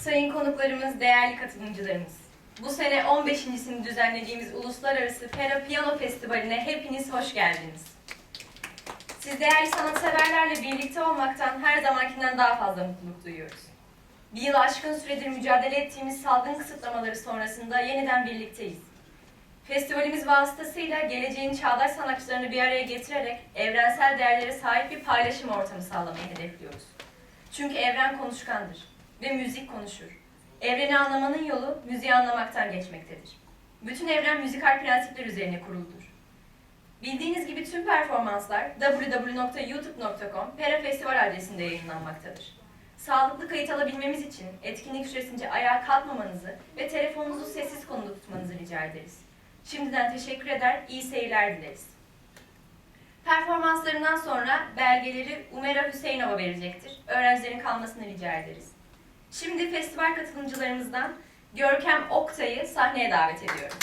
sayın konuklarımız, değerli katılımcılarımız. Bu sene 15.sini düzenlediğimiz Uluslararası Fera Piyano Festivali'ne hepiniz hoş geldiniz. Siz değerli sanatseverlerle birlikte olmaktan her zamankinden daha fazla mutluluk duyuyoruz. Bir yıl aşkın süredir mücadele ettiğimiz salgın kısıtlamaları sonrasında yeniden birlikteyiz. Festivalimiz vasıtasıyla geleceğin çağdaş sanatçılarını bir araya getirerek evrensel değerlere sahip bir paylaşım ortamı sağlamayı hedefliyoruz. Çünkü evren konuşkandır ve müzik konuşur. Evreni anlamanın yolu müziği anlamaktan geçmektedir. Bütün evren müzikal prensipler üzerine kuruludur. Bildiğiniz gibi tüm performanslar www.youtube.com Pera Festival adresinde yayınlanmaktadır. Sağlıklı kayıt alabilmemiz için etkinlik süresince ayağa kalkmamanızı ve telefonunuzu sessiz konuda tutmanızı rica ederiz. Şimdiden teşekkür eder, iyi seyirler dileriz. Performanslarından sonra belgeleri Umera Hüseyinova verecektir. Öğrencilerin kalmasını rica ederiz. Şimdi festival katılımcılarımızdan Görkem Oktay'ı sahneye davet ediyorum.